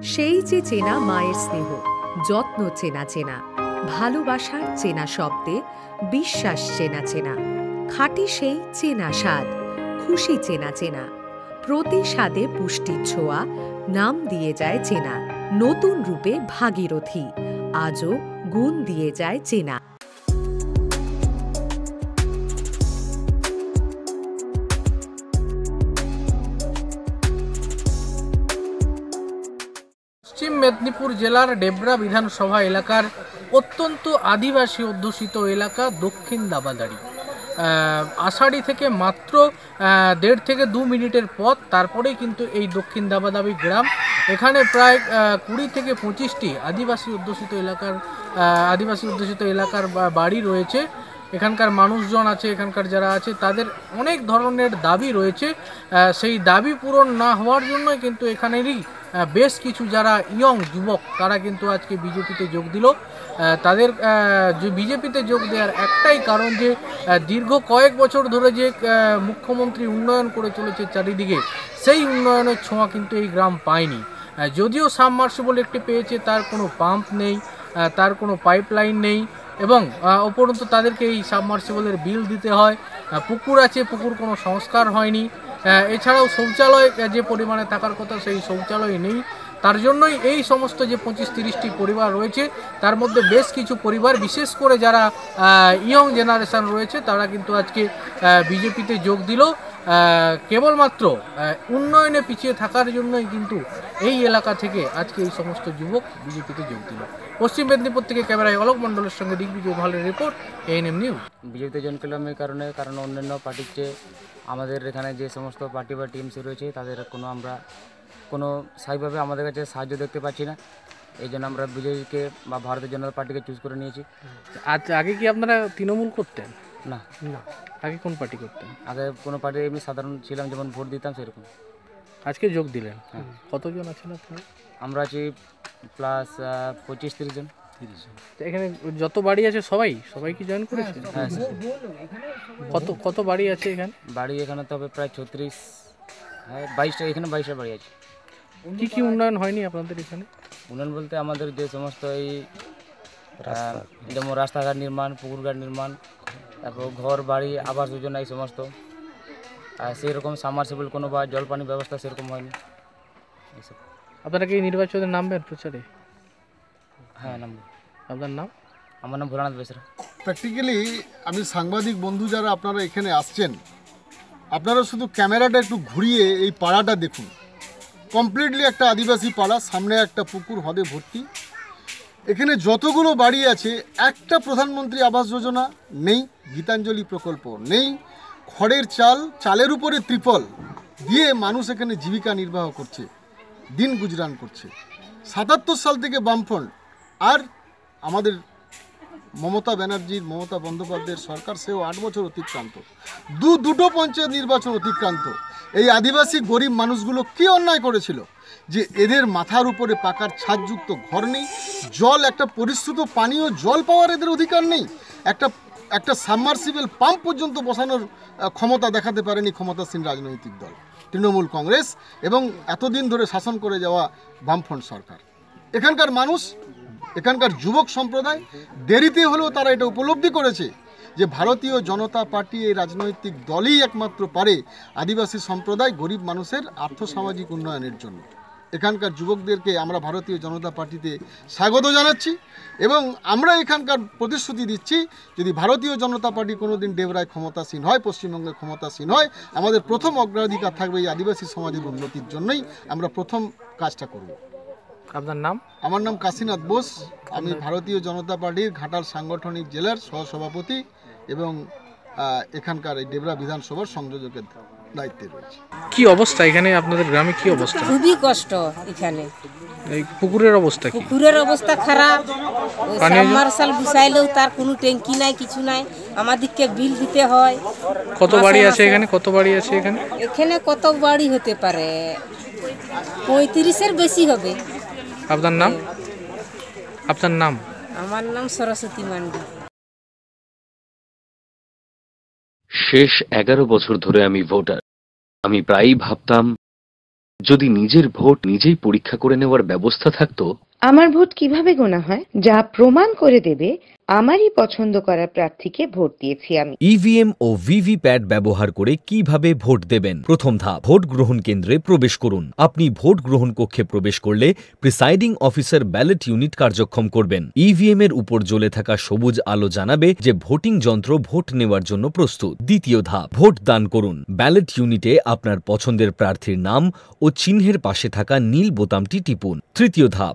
সেই যে চেনা মায়ের স্নেহ, যত্ন চেনা চেনা, ভালোবাসার চেনা শব্দে বিশ্বাস চেনা চেনা, খাঁটি সেই চেনা স্বাদ, খুশি চেনা চেনা, প্রতি স্বাদে পুষ্টির ছোঁয়া, নাম দিয়ে যায় চেনা, নতুন রূপে ভাগীরথী, আজও গুণ দিয়ে যায় চেনা। মেদিনীপুর জেলার ডেবরা বিধানসভা এলাকার অত্যন্ত আদিবাসী অধ্যুষিত এলাকা দক্ষিণ দাবাদারি। আষাঢ়ি থেকে মাত্র দেড় থেকে দু মিনিটের পথ, তারপরেই কিন্তু এই দক্ষিণ দাবাদাবি গ্রাম। এখানে প্রায় কুড়ি থেকে পঁচিশটি আদিবাসী অধ্যুষিত এলাকার আদিবাসী অধ্যুষিত এলাকার বাড়ি রয়েছে। এখানকার মানুষজন আছে, এখানকার যারা আছে, তাদের অনেক ধরনের দাবি রয়েছে। সেই দাবি পূরণ না হওয়ার জন্যই কিন্তু এখানেরই বেশ কিছু যারা ইয়ং যুবক, তারা কিন্তু আজকে বিজেপিতে যোগ দিল। তাদের বিজেপিতে যোগ দেওয়ার একটাই কারণ যে দীর্ঘ কয়েক বছর ধরে যে মুখ্যমন্ত্রী উন্নয়ন করে চলেছে চারিদিকে, সেই উন্নয়নের ছোঁয়া কিন্তু এই গ্রাম পায়নি। যদিও সাবমার্সিবল একটি পেয়েছে, তার কোনো পাম্প নেই তার কোনো পাইপলাইন নেই এবং উপরন্তু তাদেরকে এই সাবমার্সিবলের বিল দিতে হয়। পুকুর আছে, পুকুর কোনো সংস্কার হয়নি। এছাড়াও শৌচালয় যে পরিমাণে থাকার কথা সেই শৌচালয় নেই। তার জন্যই এই সমস্ত যে পঁচিশ তিরিশটি পরিবার রয়েছে, তার মধ্যে বেশ কিছু পরিবার, বিশেষ করে যারা ইয়ং জেনারেশন রয়েছে, তারা কিন্তু আজকে বিজেপিতে যোগ দিল। কেবলমাত্র উন্নয়নে পিছিয়ে থাকার জন্যই কিন্তু এই এলাকা থেকে আজকে এই সমস্ত যুবক বিজেপিতে যোগ দিল। পশ্চিম মেদিনীপুর থেকে ক্যামেরায় অলোক মণ্ডলের সঙ্গে দিগ্বিজয় ভালের রিপোর্ট এএনএম নিউজ বিজেপিতে জয়েন করলাম এই কারণে কারণ অন্যান্য পার্টির চেয়ে আমাদের এখানে যে সমস্ত পার্টি বা টিমস রয়েছে তাদের কোনো আমরা কোনো স্থায়ীভাবে আমাদের কাছে সাহায্য দেখতে পাচ্ছি না। এই জন্য আমরা বিজেপিকে বা ভারতীয় জনতা পার্টিকে চুজ করে নিয়েছি। আজ আগে কি আপনারা তৃণমূল করতেন? না। না। আগে কোন পার্টি করতেন? আগে কোনো পার্টি এমনি সাধারণ ছিলাম যেমন ভোট দিতাম সেরকম। আজকে যোগ দিলেন? কতজন আছেন আপনারা? আমরা আছি প্লাস পঁচিশ তিরিশ জন। তো এখানে যত বাড়ি আছে সবাই? সবাই কি জয়েন করেছে হ্যাঁ স্যার। কত কত বাড়ি আছে এখানে? বাড়ি এখানে তো হবে প্রায় ছত্রিশ। হ্যাঁ বাইশটা এখানে বাইশটা বাড়ি আছে। কি কি উন্নয়ন হয়নি আপনাদের এখানে? উন্নয়ন বলতে আমাদের যে সমস্ত এই যেমন রাস্তাঘাট নির্মাণ পুকুরঘাট নির্মাণ তারপর ঘর বাড়ি আবাস যোজনা এই সমস্ত। আর সেই রকম সাবমার্সিবল কোনো বা জল পানি ব্যবস্থা সেরকম হয়নি। এইসব আপনারা কি নির্বাচনে নামবেন প্রচারে? হ্যাঁ নাম আপনার নাম? আমার নাম ভোলানাথ বেসরা। প্র্যাকটিক্যালি আমি সাংবাদিক বন্ধু যারা আপনারা এখানে আসছেন আপনারা শুধু ক্যামেরাটা একটু ঘুরিয়ে এই পাড়াটা দেখুন। কমপ্লিটলি একটা আদিবাসী পাড়া সামনে একটা পুকুর হদে ভর্তি। এখানে যতগুলো বাড়ি আছে, একটা প্রধানমন্ত্রী আবাস যোজনা নেই, গীতাঞ্জলি প্রকল্প নেই, খড়ের চাল, চালের উপরে ত্রিপল দিয়ে মানুষ এখানে জীবিকা নির্বাহ করছে, দিন গুজরান করছে। সাতাত্তর সাল থেকে বামফ্রন্ট, আর আমাদের মমতা ব্যানার্জির, মমতা বন্দ্যোপাধ্যায়ের সরকার সেও আট বছর অতিক্রান্ত। দু, দুটো পঞ্চায়েত নির্বাচন অতিক্রান্ত। এই আদিবাসী গরিব মানুষগুলো কি অন্যায় করেছিল? যে এদের মাথার উপরে পাকার ছাদযুক্ত ঘর নেই, জল একটা পরিশ্রুত পানীয় জল পাওয়ার এদের অধিকার নেই, একটা একটা সাবমার্সিবল পাম্প পর্যন্ত বসানোর ক্ষমতা দেখাতে পারেনি ক্ষমতাসীন রাজনৈতিক দল। তৃণমূল কংগ্রেস এবং এতদিন ধরে শাসন করে যাওয়া বামফ্রন্ট সরকার। এখানকার মানুষ এখানকার যুবক সম্প্রদায় দেরিতে হলেও তারা এটা উপলব্ধি করেছে যে ভারতীয় জনতা পার্টি এই রাজনৈতিক দলই একমাত্র পারে আদিবাসী সম্প্রদায় গরিব মানুষের আর্থসামাজিক উন্নয়নের জন্য। এখানকার যুবকদেরকে আমরা ভারতীয় জনতা পার্টিতে স্বাগত জানাচ্ছি এবং আমরা এখানকার প্রতিশ্রুতি দিচ্ছি, যদি ভারতীয় জনতা পার্টি কোনো দিন ডেবরায় ক্ষমতাসীন হয়, পশ্চিমবঙ্গে ক্ষমতাসীন হয়, আমাদের প্রথম অগ্রাধিকার থাকবে এই আদিবাসী সমাজের উন্নতির জন্যই আমরা প্রথম কাজটা করব। আপনার নাম? আমার নাম কাশীনাথ বোস। আমি ভারতীয় জনতা পার্টির ঘাটাল সাংগঠনিক জেলার সহসভাপতি এবং এখানকার এই ডেবরা বিধানসভার সংযোজকের দায়িত্বে রয়েছে। কি অবস্থা? এখানে আপনাদের গ্রামে কি অবস্থা? খুবই কষ্ট এখানে। এই পুকুরের অবস্থা কি? পুকুরের অবস্থা খারাপ। সাবমার্শাল বসাইলেও তার কোনো ট্যাঙ্কি নাই কিছু নাই। আমাদেরকে বিল দিতে হয়। কত বাড়ি আছে এখানে? কত বাড়ি আছে এখানে? এখানে কত বাড়ি হতে পারে? পঁয়ত্রিশের বেশি হবে। আপনার নাম? আপনার নাম? আমার নাম সরস্বতী মান্ডি। শেষ এগারো বছর ধরে আমি ভোটার। আমি প্রায়ই ভাবতাম যদি নিজের ভোট নিজেই পরীক্ষা করে নেওয়ার ব্যবস্থা থাকতো আমার ভোট কীভাবে গোনা হয়, যা প্রমাণ করে দেবে, আমারই পছন্দ করা প্রার্থীকে ভোট দিয়েছি আমি। ইভিএম ও ভিভিপ্যাট ব্যবহার করে কীভাবে ভোট দেবেন? প্রথম ধাপ, ভোট গ্রহণ কেন্দ্রে প্রবেশ করুন। আপনি ভোট গ্রহণ কক্ষে প্রবেশ করলে প্রিসাইডিং অফিসার ব্যালট ইউনিট কার্যক্ষম করবেন। ইভিএম এর উপর জ্বলে থাকা সবুজ আলো জানাবে যে ভোটিং যন্ত্র ভোট নেওয়ার জন্য প্রস্তুত। দ্বিতীয় ধাপ, ভোট দান করুন। ব্যালট ইউনিটে আপনার পছন্দের প্রার্থীর নাম ও চিহ্নের পাশে থাকা নীল বোতামটি টিপুন। তৃতীয় ধাপ